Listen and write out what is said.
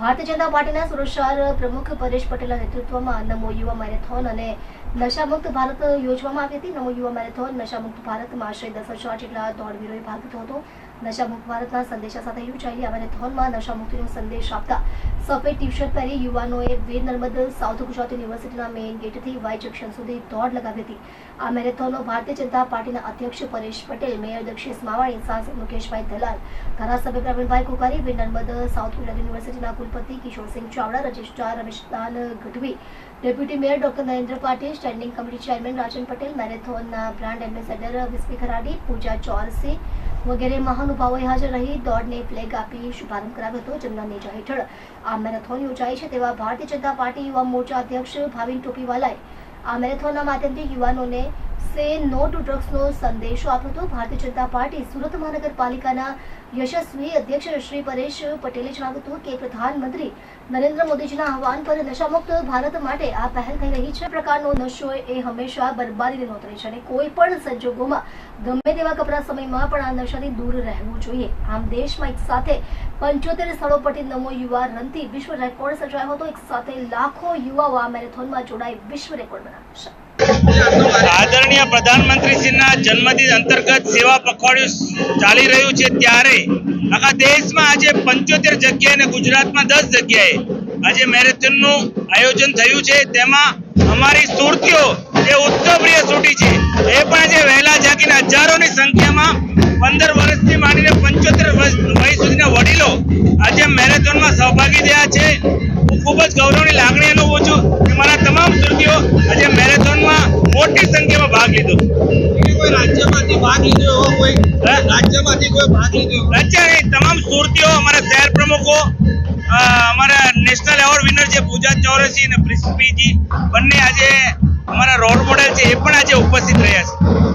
ભારતીય જનતા પાર્ટીના સુરત પ્રમુખ પરેશ પટેલના નેતૃત્વમાં નમો યુવા મેરેથોન અને નશામુક્ત ભારત યોજવામાં આવી હતી. નમો યુવા મેરેથોન, નશામુક્ત ભારતમાં આશરે દસ હજાર જેટલા દોડવીરોએ ભાગ લીધો હતો. નશામુક્ત ભારતના સંદેશા સાથે યોજાયેલી આ મેરેથોનમાં નશામુક્તિનો સંદેશ આપતા સફેદ ટી શર્ટ પહેરી યુવાનોએ વીર નર્મદ સાઉથ ગુજરાત યુનિવર્સિટીના મેઇન ગેટથી વાય જંકશન સુધી દોડ લગાવી હતી. આ મેરેથોનનો ભારતીય જનતા પાર્ટીના અધ્યક્ષ પરેશ પટેલ, મેયર દક્ષેશ માવાણી, સાંસદ મુકેશભાઈ દલાલ, ધારાસભ્ય પ્રવીણભાઈ કોકારી, વીર નર્મદ સાઉથ ગુજરાત યુનિવર્સિટીના કુલપતિ Kishorsinh Chavda, registrar Rameshdan Gadhvi, deputy mayor doctor Narendra Patil, standing committee chairman Rajan Patel, મેરેથોનના brand ambassador Vispy Kharadi, Pooja Chorasi વગેરે મહાનુભાવોએ હાજર રહી દોડને ફ્લેગ આપી શુભારંભ કરાવ્યો હતો. જેમના નેજા હેઠળ આ મેરેથોન યોજાઈ છે તેવા ભારતીય જનતા પાર્ટી યુવા મોરચા અધ્યક્ષ ભાવિન ટોપીવાલાએ આ મેરેથોનના માધ્યમથી યુવાનોને સે નો ટુ ડ્રગ્સનો સંદેશો આપ્યો હતો. ભારતીય જનતા પાર્ટી સુરત મહાનગરપાલિકાના યશસ્વી અધ્યક્ષ શ્રી પરેશ પટેલે જણાવ્યું હતું કે પ્રધાનમંત્રી નરેન્દ્ર મોદીજીના આહવાન પર નશામુક્ત ભારત માટે આ પહેલ થઈ રહી છે. પ્રકારનો નશો એ હંમેશા બરબાદીને નોતરે છે અને કોઈ પણ સંજોગોમાં ગમે તેવા કપરા સમયમાં પણ આ નશાથી દૂર રહેવું જોઈએ. આમ દેશમાં એક સાથે પંચોતેર સ્થળો પરથી નમો યુવા રનથી વિશ્વ રેકોર્ડ સર્જાયો હતો. એક સાથે લાખો યુવાઓ આ મેરેથોનમાં જોડાઈ વિશ્વ રેકોર્ડ બનાવશે આદરણીય પ્રધાનમંત્રીશ્રીના જન્મદિન અંતર્ગત સેવા પખવાડિયું ચાલી રહ્યું છે ત્યારે આખા દેશમાં આજે પંચોતેર જગ્યાએ ગુજરાતમાં દસ જગ્યાએ આજે મેરેથોનનું આયોજન થયું છે. તેમાં અમારી સુરતીઓ, જે ઉત્સવપ્રિય સુટી છે, એ પણ આજે વહેલા જાગીને હજારોની સંખ્યામાં પંદર વર્ષથી માંડીને પંચોતેર વય સુધીના વડીલો આજે મેરેથોનમાં સહભાગી થયા છે. ખૂબ જ ગૌરવની લાગણી અનુભવું છું. કોઈ? રાજ્યમાંથી કોઈ? તમામ સુરતીઓ, અમારા શહેર પ્રમુખો અમારા નેશનલ એવોર્ડ વિનર છે પૂજા ચૌરસી અને પ્રિસ્પીજી બંને આજે અમારા રોલ મોડેલ છે, એ પણ આજે ઉપસ્થિત રહ્યા છે